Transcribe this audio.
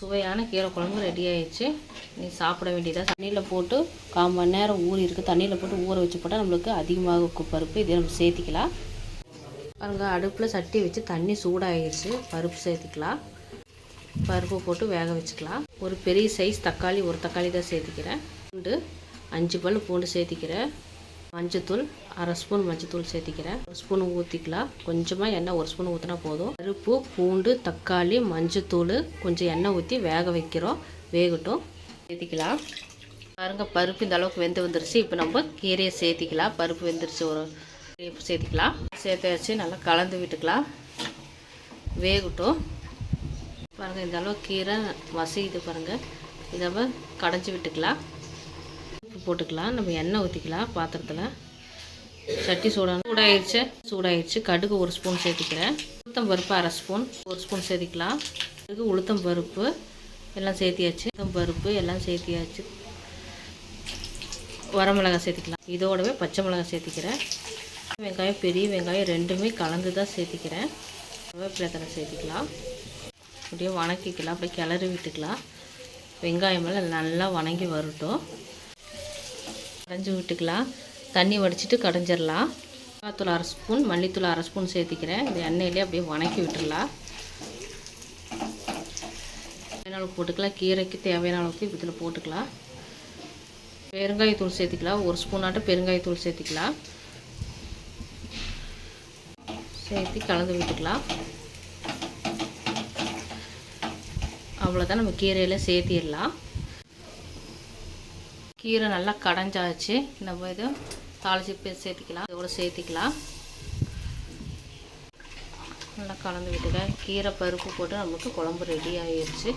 சுவையான கீரை குழம்பு ரெடி ஆயிடுச்சு. நீ சாப்பிட வேண்டியதாக தண்ணியில் போட்டு கால் மணி நேரம் ஊறி இருக்குது தண்ணியில் போட்டு ஊற வச்சு போட்டால் நம்மளுக்கு அதிகமாக இருக்கும் பருப்பு இதை நம்ம சேர்த்திக்கலாம். பாருங்க அடுப்பில் சட்டி வச்சு தண்ணி சூடாகிடுச்சு பருப்பு சேர்த்துக்கலாம். பருப்பு போட்டு வேக வச்சுக்கலாம். ஒரு பெரிய சைஸ் தக்காளி ஒரு தக்காளி தான் சேர்த்திக்கிறேன். பூண்டு அஞ்சு பல் பூண்டு சேர்த்திக்கிறேன். மஞ்சத்தூள் அரை ஸ்பூன் மஞ்சத்தூள் சேர்த்திக்கிறேன். ஒரு ஸ்பூன் ஊற்றிக்கலாம் கொஞ்சமாக எண்ணெய் ஒரு ஸ்பூன் ஊற்றினா போதும். பருப்பு பூண்டு தக்காளி மஞ்சத்தூள் கொஞ்சம் எண்ணெய் ஊற்றி வேக வைக்கிறோம். வேகட்டும். சேர்த்திக்கலாம். பாருங்க பருப்பு இந்த அளவுக்கு வெந்து வந்துருச்சு. இப்போ நம்ம கீரையை சேர்த்திக்கலாம். பருப்பு வெந்துருச்சு ஒரு சேர்த்திக்கலாம். சேர்த்து வச்சு நல்லா கலந்து விட்டுக்கலாம். வேகட்டும். பாருங்கள் இந்த அளவு கீரை வசையுது பாருங்கள் இதை கடைஞ்சி விட்டுக்கலாம். போட்டுக்கலாம். நம்ம எண்ணெய் ஊற்றிக்கலாம் பாத்திரத்தில். சட்டி சூடான சூடாயிடுச்சு சூடாயிடுச்சு கடுகு ஒரு ஸ்பூன் சேர்த்திக்கிறேன். உளுத்தம் பருப்பு அரை ஸ்பூன். ஒரு ஸ்பூன் சேர்த்திக்கலாம். கடுகு உளுத்தம் பருப்பு எல்லாம் சேர்த்தியாச்சு. உளுத்தம் பருப்பு எல்லாம் சேர்த்தியாச்சு. வரமிளகாய் சேர்த்திக்கலாம். இதோடவே பச்சை மிளகாய் சேர்த்திக்கிறேன். வெங்காயம் பெரிய வெங்காயம் ரெண்டுமே கலந்து தான் சேர்த்திக்கிறேன். கருவேப்பிலை தலை சேர்த்திக்கலாம். அப்படியே வணக்கிக்கலாம். அப்படியே கிளறி விட்டுக்கலாம். வெங்காயம் எல்லாம் நல்லா வணங்கி வரட்டும். கடைஞ்சி விட்டுக்கலாம். தண்ணி வடிச்சிட்டு கடைஞ்சிடலாம். மிளகாத்தூள் அரை ஸ்பூன் மல்லித்தூள் அரை ஸ்பூன் சேர்த்திக்கிறேன். இந்த எண்ணெயிலே அப்படியே வணக்கி விட்டுடலாம். தேவையான அளவுக்கு போட்டுக்கலாம். கீரைக்கு தேவையான அளவுக்கு இதில் போட்டுக்கலாம். பெருங்காயத்தூள் சேர்த்திக்கலாம். ஒரு ஸ்பூன் பெருங்காயத்தூள் சேர்த்திக்கலாம். சேர்த்து கலந்து விட்டுக்கலாம். அவ்வளோதான் நம்ம கீரையில் சேர்த்திடலாம். கீரை நல்லா கடைஞ்சாச்சு. நம்ம இது தாளிச்சு போய் சேர்த்திக்கலாம். இதோட சேர்த்திக்கலாம். நல்லா கலந்து விட்டுக்க. கீரை பருப்பு போட்டு நமக்கு குழம்பு ரெடி ஆகிடுச்சு